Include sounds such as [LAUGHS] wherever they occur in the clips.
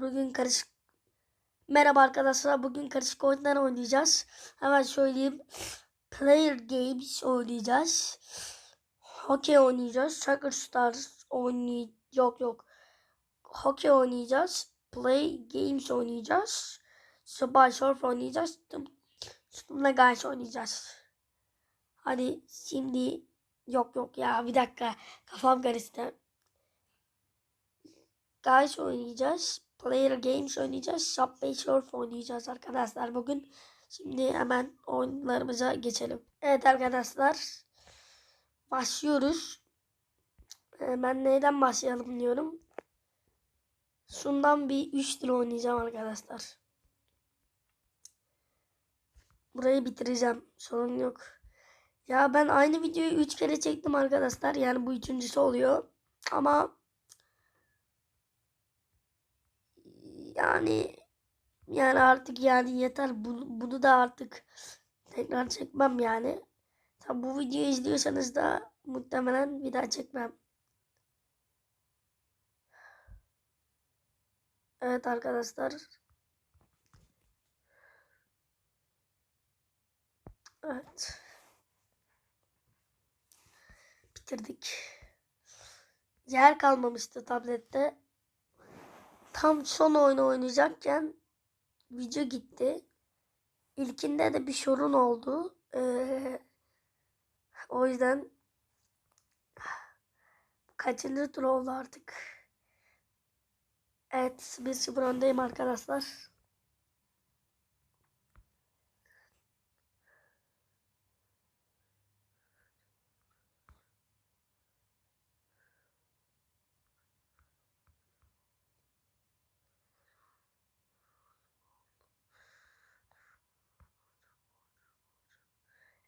Bugün karışık Merhaba arkadaşlar. Bugün karışık oyunlar oynayacağız. Hemen söyleyeyim. Player Games oynayacağız. Hockey oynayacağız. Soccer Stars oynay yok yok. Hockey oynayacağız. Play Games oynayacağız. Subway Surf oynayacağız. Stumla Guys oynayacağız. Hadi şimdi yok yok ya bir dakika kafam karıştı. Guys oynayacağız. Player Games oynayacağız. Subway Surf oynayacağız arkadaşlar bugün. Şimdi hemen oyunlarımıza geçelim. Evet arkadaşlar. Başlıyoruz. Ee, Ben neyden başlayalım diyorum. Şundan bir 3 lira oynayacağım arkadaşlar. Burayı bitireceğim. Sorun yok. Ya ben aynı videoyu 3 kere çektim arkadaşlar. Yani bu üçüncüsü oluyor. Ama yani yani artık yani yeter. Bunu, bunu da artık tekrar çekmem yani. Tabi bu videoyu izliyorsanız da muhtemelen bir daha çekmem. Evet arkadaşlar. Evet. Bitirdik. Yer kalmamıştı tablette. Tam son oyunu oynayacakken video gitti. İlkinde de bir sorun oldu. Ee, o yüzden kaçıncı tur oldu artık. Evet 1-0 öndeyim arkadaşlar.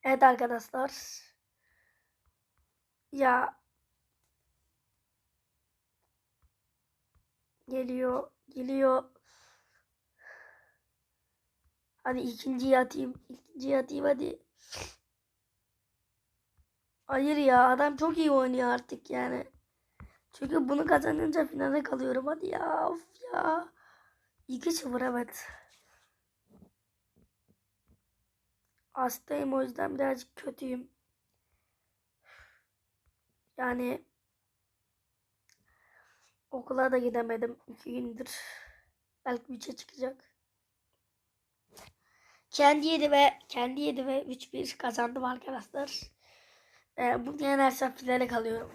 Evet arkadaşlar. Ya geliyor, geliyor. Hadi ikinciyi atayım, ikinciyi atayım hadi. Hayır ya adam çok iyi oynuyor artık yani. Çünkü bunu kazanınca finale kalıyorum. Hadi ya of ya. 2-0 evet. Hastayım o yüzden birazcık kötüyüm. Yani okula da gidemedim iki gündür. Belki bütçe çıkacak. Kendi yedi ve kendi yedi ve 3-1 kazandım arkadaşlar. Ee, bunu yenersem finale kalıyorum.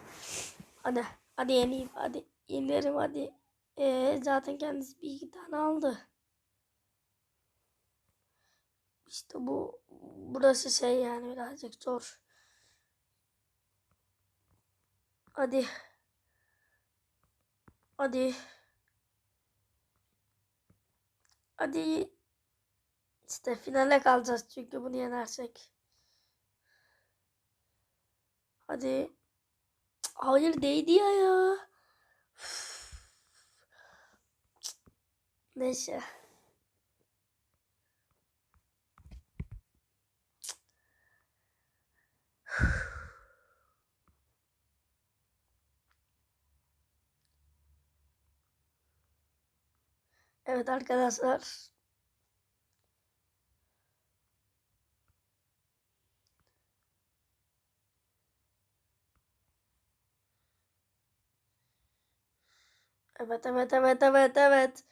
Hadi hadi yeneyim hadi yenerim hadi. Ee, zaten kendisi bir iki tane aldı. İşte bu burası şey yani birazcık zor. Hadi. Hadi. Hadi. İşte finale kalacağız çünkü bunu yenersek. Hadi. Hayır değdi ya ya. Neyse. Evet arkadaşlar. Evet evet evet evet evet.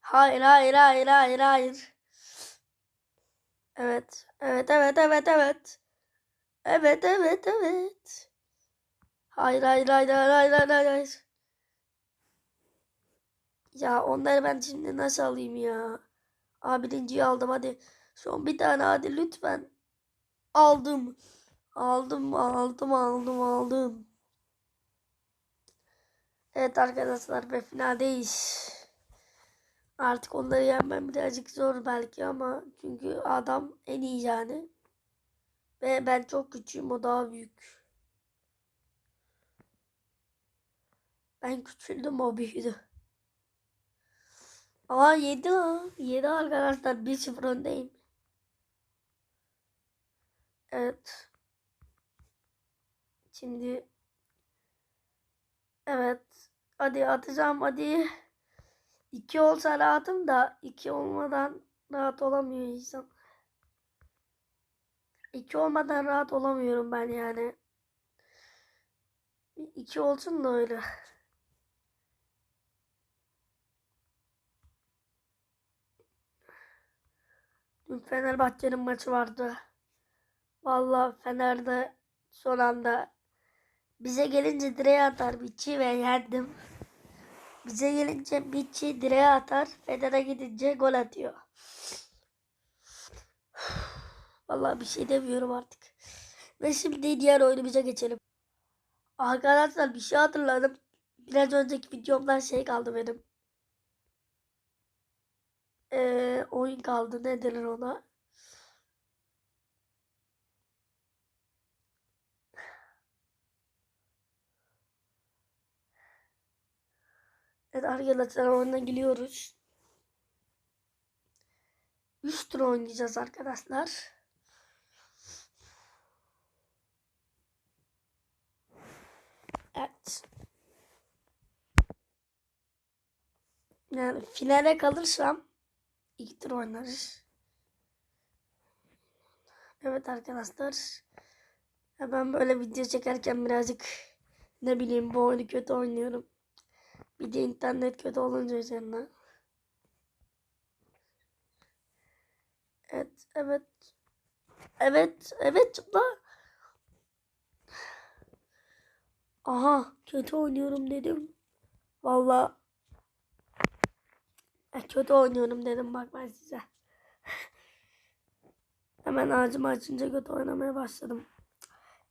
Hayır hayır hayır hayır hayır. Evet. Evet evet evet evet. Evet evet evet. Hayır hayır hayır hayır hayır hayır hayır. Ya onları ben şimdi nasıl alayım ya? Aa birinciyi aldım hadi. Son bir tane hadi lütfen. Aldım. Aldım aldım aldım aldım. Evet arkadaşlar ve finaldeyiz. Artık onları yenmem birazcık zor belki ama çünkü adam en iyi yani. Ve ben çok küçüğüm o daha büyük. Ben küçüldüm o büyüdü. Aa 7 lan. 7 arkadaşlar 1-0 öndeyim. Evet. Şimdi evet. Hadi atacağım hadi. İki olsa rahatım da iki olmadan rahat olamıyor insan. İki olmadan rahat olamıyorum ben yani. Bir İki olsun da öyle. Fenerbahçe'nin maçı vardı. Vallahi Fener'de son anda bize gelince direğe atar biçi ve yendim. Bize gelince biçi direğe atar. Fener'e gidince gol atıyor. Vallahi bir şey demiyorum artık. Ve şimdi diğer oyunumuza geçelim. Arkadaşlar bir şey hatırladım. Biraz önceki videomdan şey kaldı benim. Ee, oyun kaldı. Ne denir ona? Evet arkadaşlar oyuna giriyoruz. 3 tur oynayacağız arkadaşlar. Evet. Yani finale kalırsam iki tur oynarız. Evet arkadaşlar. Ben böyle video çekerken birazcık ne bileyim bu oyunu kötü oynuyorum. Bir de internet kötü olunca üzerine. Evet, evet. Evet, evet zıpla. Aha, kötü oynuyorum dedim. Vallahi kötü oynuyorum dedim bak ben size. [LAUGHS] Hemen ağzımı açınca kötü oynamaya başladım.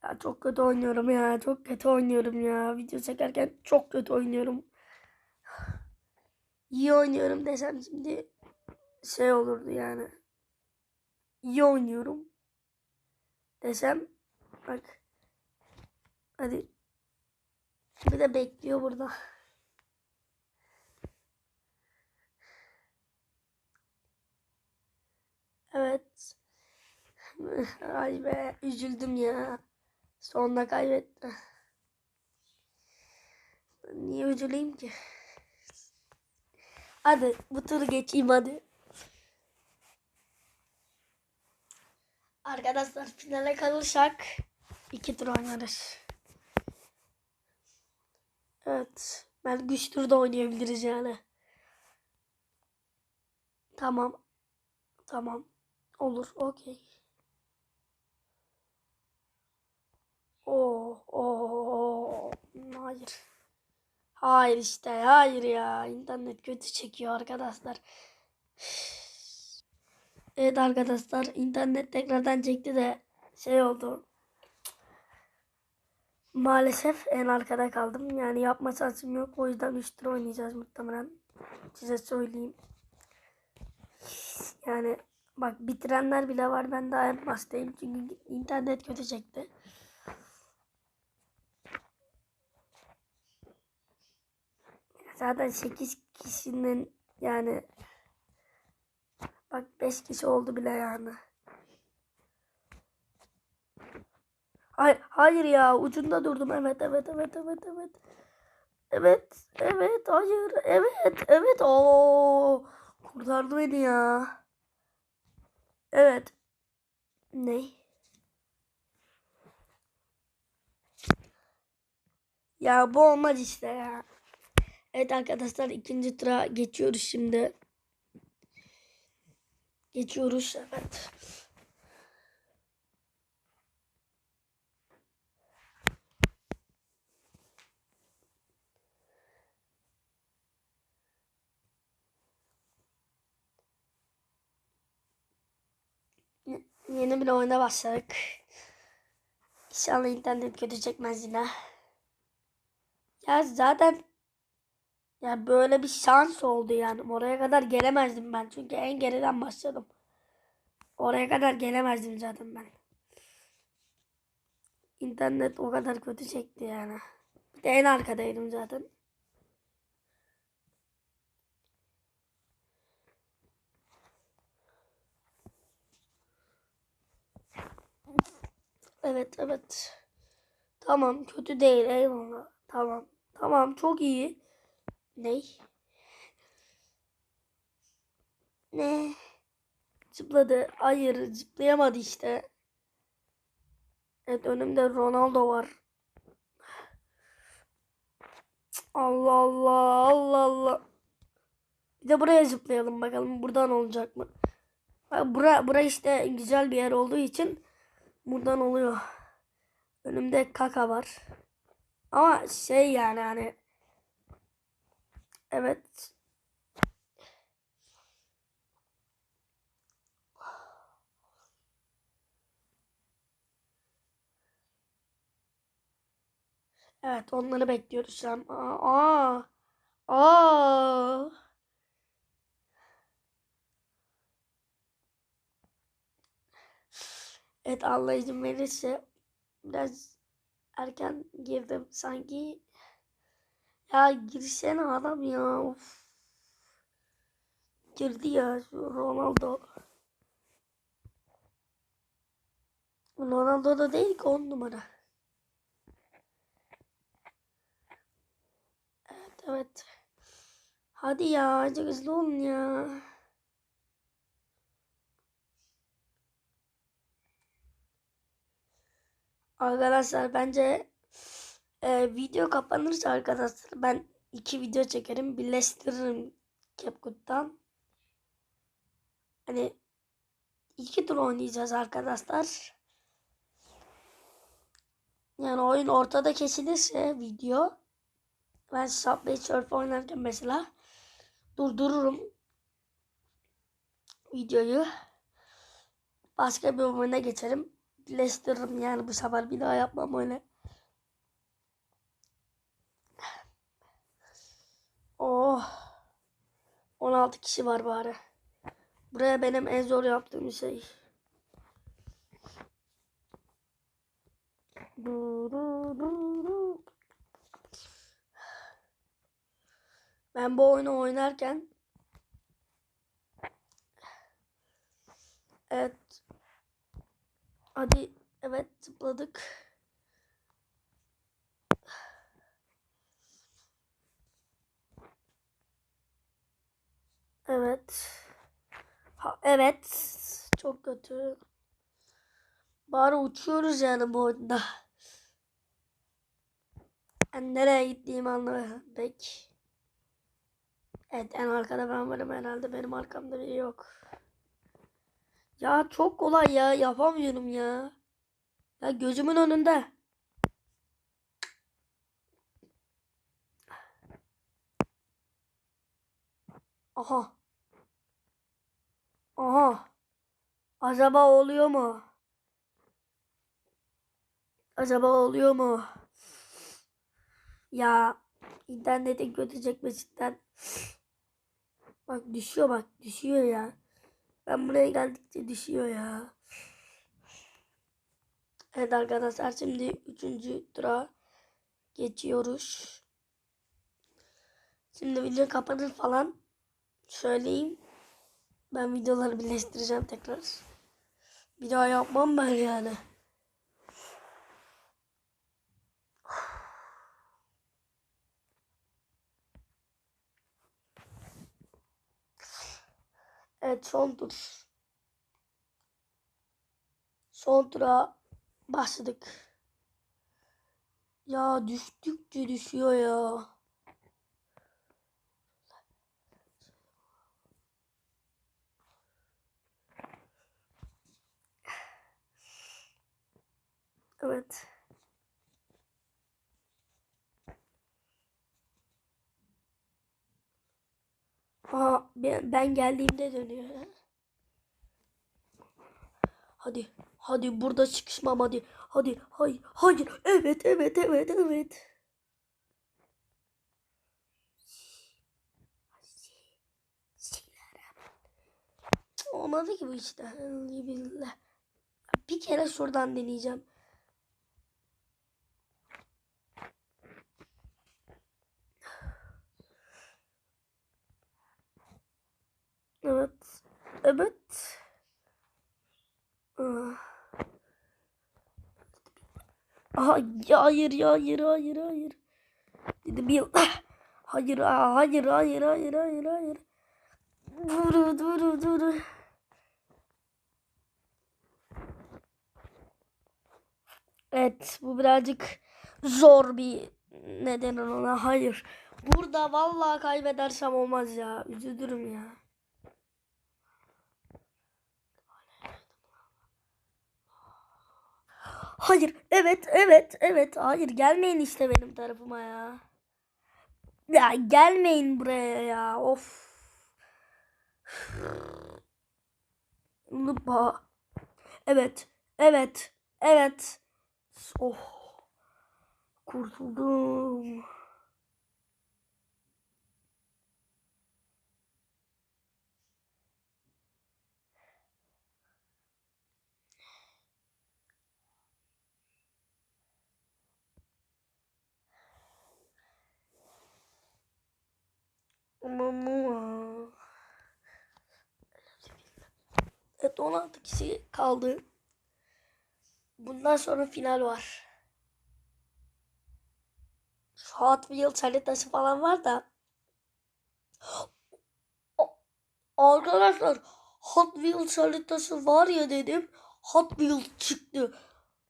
Ya çok kötü oynuyorum ya. Çok kötü oynuyorum ya. Video çekerken çok kötü oynuyorum. [SIGHS] İyi oynuyorum desem şimdi şey olurdu yani. İyi oynuyorum desem bak hadi bir de bekliyor burada. Evet. Ay be üzüldüm ya. Sonunda kaybetti. Niye üzüleyim ki? Hadi bu turu geçeyim hadi. Arkadaşlar finale kalırsak iki tur oynarız. Evet. Ben güç turda oynayabiliriz yani. Tamam. Tamam. Olur. Okey. Oo, oo, hayır. Hayır işte. Hayır ya. İnternet kötü çekiyor arkadaşlar. Evet arkadaşlar. internet tekrardan çekti de şey oldu. Maalesef en arkada kaldım. Yani yapma şansım yok. O yüzden 3 tur oynayacağız muhtemelen. Size söyleyeyim. Yani bak bitirenler bile var. Ben daha en bastayım. Çünkü internet kötü çekti. Zaten 8 kişinin yani bak 5 kişi oldu bile yani. Hayır, hayır ya ucunda durdum. Evet, evet, evet, evet, evet. Evet, evet, hayır, evet, evet. Oo, kurtardı beni ya. Evet. Ne? Ya bu olmaz işte ya. Evet arkadaşlar ikinci tura geçiyoruz şimdi. Geçiyoruz evet. Yeni bir oyuna başladık. İnşallah internet kötü çekmez yine. Ya zaten ya böyle bir şans oldu yani. Oraya kadar gelemezdim ben. Çünkü en geriden başladım. Oraya kadar gelemezdim zaten ben. İnternet o kadar kötü çekti yani. Bir de en arkadaydım zaten. Evet evet. Tamam kötü değil eyvallah. Tamam. Tamam çok iyi. Ney? Ne? Zıpladı. Hayır zıplayamadı işte. Evet önümde Ronaldo var. Allah Allah Allah Allah. Bir de buraya zıplayalım bakalım buradan olacak mı? Bura, bura işte güzel bir yer olduğu için buradan oluyor. Önümde kaka var. Ama şey yani hani evet Evet onları bekliyoruz şu an. Aa, aa, aa. Evet Allah izin verirse biraz erken girdim sanki. Ya girsene adam ya. Of. Girdi ya şu Ronaldo. Ronaldo da değil ki on numara. Evet evet. Hadi ya acı hızlı olun ya. Arkadaşlar bence e, video kapanırsa arkadaşlar ben iki video çekerim birleştiririm CapCut'tan. Hani iki tur oynayacağız arkadaşlar. Yani oyun ortada kesilirse video ben Subway Surf oynarken mesela durdururum videoyu. Başka bir oyuna geçerim. Birleştiririm yani bu sefer bir daha yapmam öyle. Oh. 16 kişi var bari. Buraya benim en zor yaptığım şey. Ben bu oyunu oynarken Evet. Hadi evet zıpladık. Evet. Ha, evet. Çok kötü. Bari uçuyoruz yani bu oyunda. Ben nereye gittiğimi anlamadım pek. Evet en arkada ben varım herhalde benim arkamda biri yok. Ya çok kolay ya yapamıyorum ya. Ya gözümün önünde. Aha. Aha. Acaba oluyor mu? Acaba oluyor mu? Ya internetin kötü çekmesinden. Bak düşüyor bak düşüyor ya. Ben buraya geldikçe düşüyor ya. Evet arkadaşlar şimdi üçüncü tura geçiyoruz. Şimdi video kapanır falan söyleyeyim. Ben videoları birleştireceğim tekrar. Bir daha yapmam ben yani. Evet son tur. Son tura başladık. Ya düştükçe düşüyor ya. Evet. Aa, ben, geldiğimde dönüyor. Hadi. Hadi burada çıkışmam hadi. Hadi. Hayır. Hayır. Evet. Evet. Evet. Evet. Olmadı ki bu işte. Bir kere şuradan deneyeceğim. Evet. Hayır ya hayır hayır hayır. Dedim hayır hayır hayır hayır hayır hayır. Duru duru duru. Evet bu birazcık zor bir neden ona. Hayır. Burada vallahi kaybedersem olmaz ya. Üzülürüm ya. Hayır. Evet. Evet. Evet. Hayır. Gelmeyin işte benim tarafıma ya. Ya gelmeyin buraya ya. Of. Lupa. Evet. Evet. Evet. Oh. Kurtuldum. Mama. Evet 16 kişi kaldı. Bundan sonra final var. Şu Hot Wheels haritası falan var da. Arkadaşlar Hot Wheels haritası var ya dedim. Hot Wheels çıktı.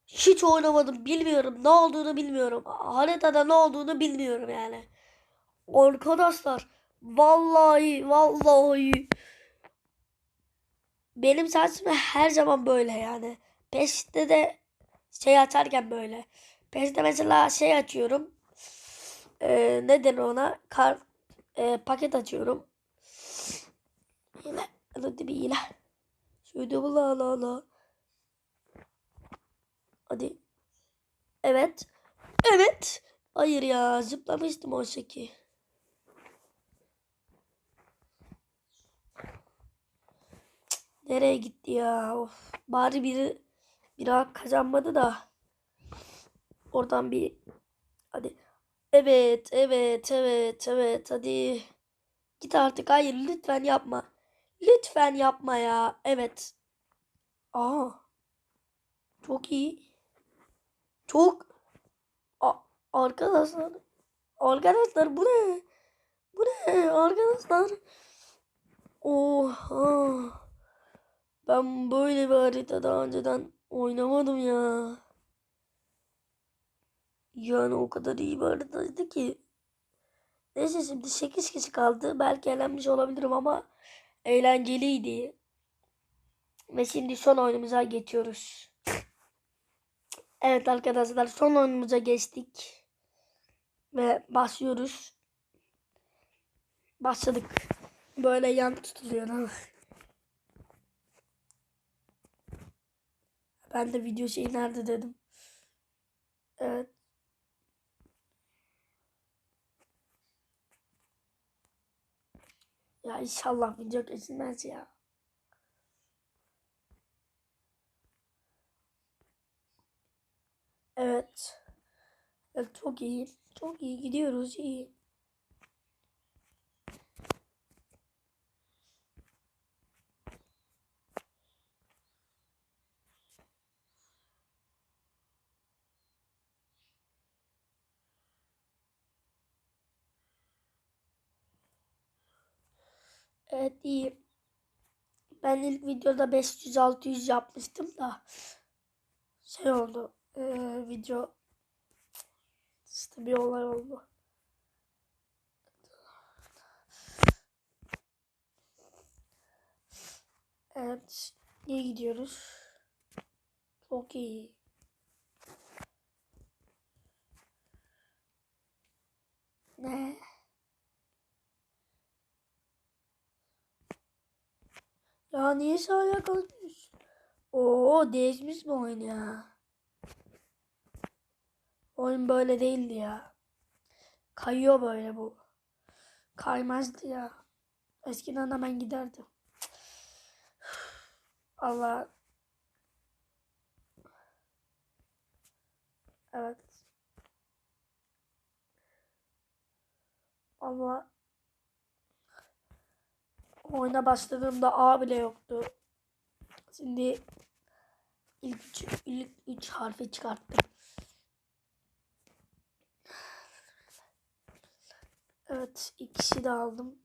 Hiç oynamadım bilmiyorum. Ne olduğunu bilmiyorum. Haritada ne olduğunu bilmiyorum yani. Arkadaşlar vallahi vallahi benim sesim her zaman böyle yani. Peşte de şey açarken böyle. Peşte mesela şey açıyorum. Ee, nedir ona? Kar, e, paket açıyorum. Yine. Hadi bir yine. Şöyle la la la. Hadi. Evet. Evet. Hayır ya zıplamıştım oysa ki. Nereye gitti ya? Of. Bari biri bir hak kazanmadı da. Oradan bir hadi. Evet, evet, evet, evet. Hadi. Git artık. Hayır, lütfen yapma. Lütfen yapma ya. Evet. Aa. Çok iyi. Çok A- arkadaşlar. Arkadaşlar bu ne? Bu ne arkadaşlar? Oha. Ben böyle bir harita daha önceden oynamadım ya. Yani o kadar iyi bir haritaydı ki. Neyse şimdi 8 kişi kaldı. Belki elenmiş olabilirim ama eğlenceliydi. Ve şimdi son oyunumuza geçiyoruz. Evet arkadaşlar son oyunumuza geçtik. Ve başlıyoruz. Başladık. Böyle yan tutuluyor. Ben de video şey nerede dedim. Evet. Ya inşallah video kesilmez ya. Evet. Çok iyi. Çok iyi gidiyoruz iyi. Evet iyi. Ben ilk videoda 500-600 yapmıştım da şey oldu. Ee, video işte bir olay oldu. Evet. iyi gidiyoruz. Çok iyi. Ne? Ya niye sahaya kalkıyorsun? Oo değişmiş mi oyun ya? Oyun böyle değildi ya. Kayıyor böyle bu. Kaymazdı ya. Eskiden hemen giderdim. [SIGHS] Allah. Evet. Allah. Oyuna başladığımda A bile yoktu. Şimdi ilk üç, ilk üç harfi çıkarttım. Evet ikisi de aldım.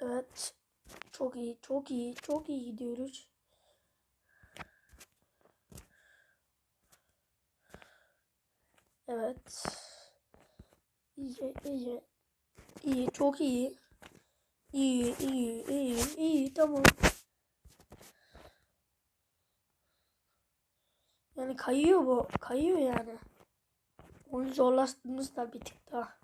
Evet. Çok iyi, çok iyi, çok iyi gidiyoruz. Evet. İyi, iyi. İyi, çok iyi. İyi, iyi, iyi, iyi, tamam. Yani kayıyor bu. Kayıyor yani. Onu zorlaştığımız da bir tık daha.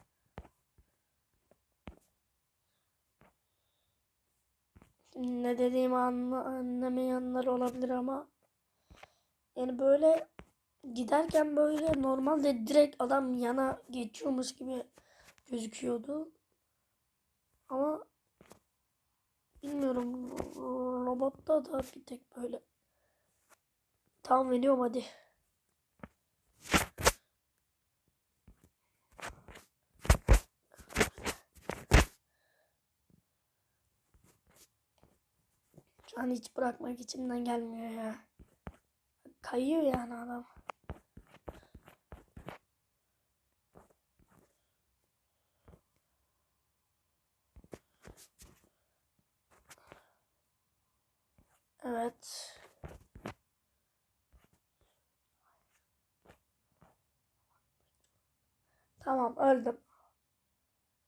Ne dediğimi anla, anlamayanlar olabilir ama yani böyle giderken böyle normalde direkt adam yana geçiyormuş gibi gözüküyordu. Ama bilmiyorum robotta da bir tek böyle. Tamam veriyorum hadi. Şu an hiç bırakmak içimden gelmiyor ya. Kayıyor yani adam. Evet. Tamam öldüm.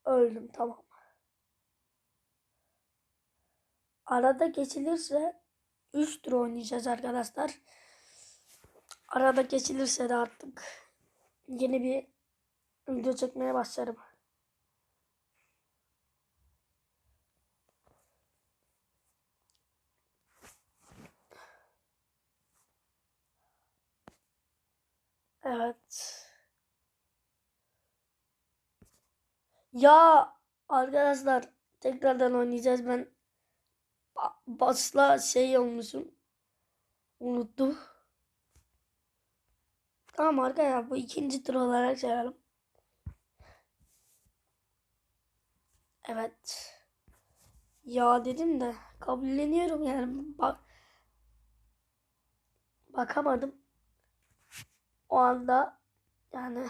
Öldüm tamam. Arada geçilirse 3 tur oynayacağız arkadaşlar. Arada geçilirse de artık yeni bir video çekmeye başlarım. Evet. Ya arkadaşlar tekrardan oynayacağız. Ben ba- basla şey olmuşum. Unuttum. Tamam arkadaşlar bu ikinci tur olarak sayalım. Evet. Ya dedim de kabulleniyorum yani. Bak bakamadım. O anda yani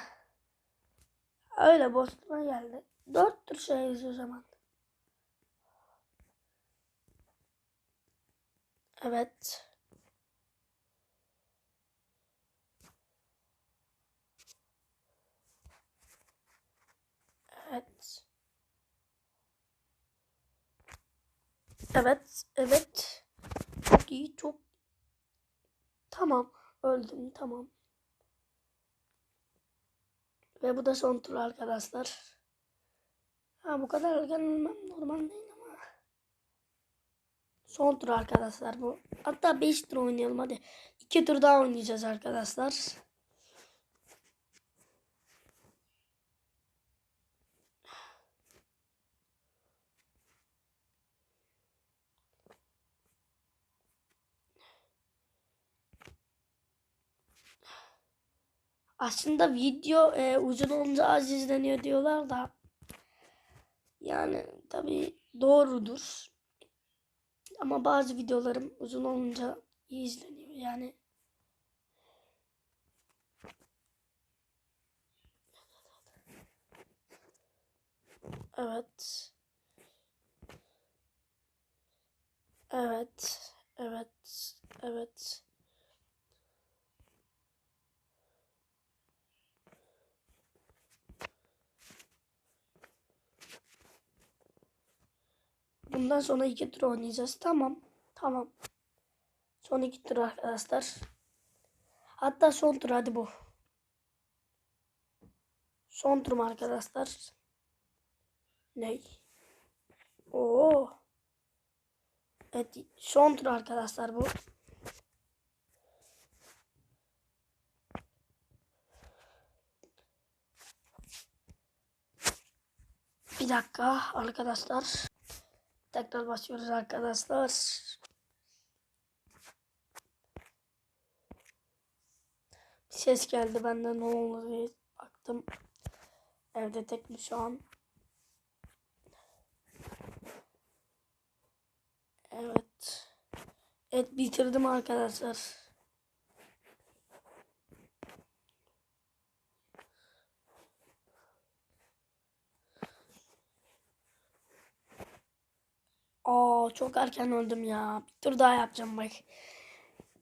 öyle boşluğuma geldi. Dört tur şeyiz o zaman. Evet. Evet. Evet, evet. Çok iyi, çok. Tamam, öldüm, tamam. Ve bu da son tur arkadaşlar. Ha bu kadar erken ölmem normal değil ama. Son tur arkadaşlar bu. Hatta 5 tur oynayalım hadi. 2 tur daha oynayacağız arkadaşlar. Aslında video e, uzun olunca az izleniyor diyorlar da. Yani tabi doğrudur. Ama bazı videolarım uzun olunca iyi izleniyor. Yani Evet. Evet. Evet. Evet. Bundan sonra iki tur oynayacağız. Tamam. Tamam. Son iki tur arkadaşlar. Hatta son tur hadi bu. Son turum arkadaşlar. Ney? Oo. Evet son tur arkadaşlar bu. Bir dakika arkadaşlar. Tekrar başlıyoruz arkadaşlar. Bir ses geldi benden ne oldu diye baktım. Evde tek şu an. Evet. Evet bitirdim arkadaşlar. Oo çok erken öldüm ya. Bir tur daha yapacağım bak.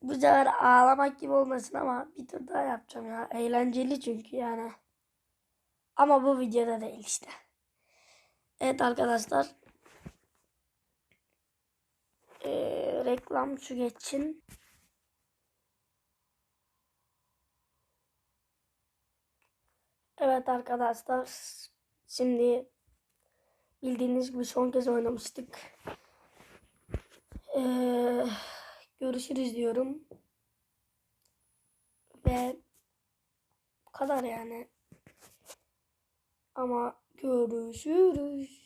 Bu sefer ağlamak gibi olmasın ama bir tur daha yapacağım ya. Eğlenceli çünkü yani. Ama bu videoda değil işte. Evet arkadaşlar. Ee, reklam şu geçsin. Evet arkadaşlar. Şimdi bildiğiniz gibi son kez oynamıştık. Görüşürüz diyorum. Ve bu kadar yani. Ama görüşürüz.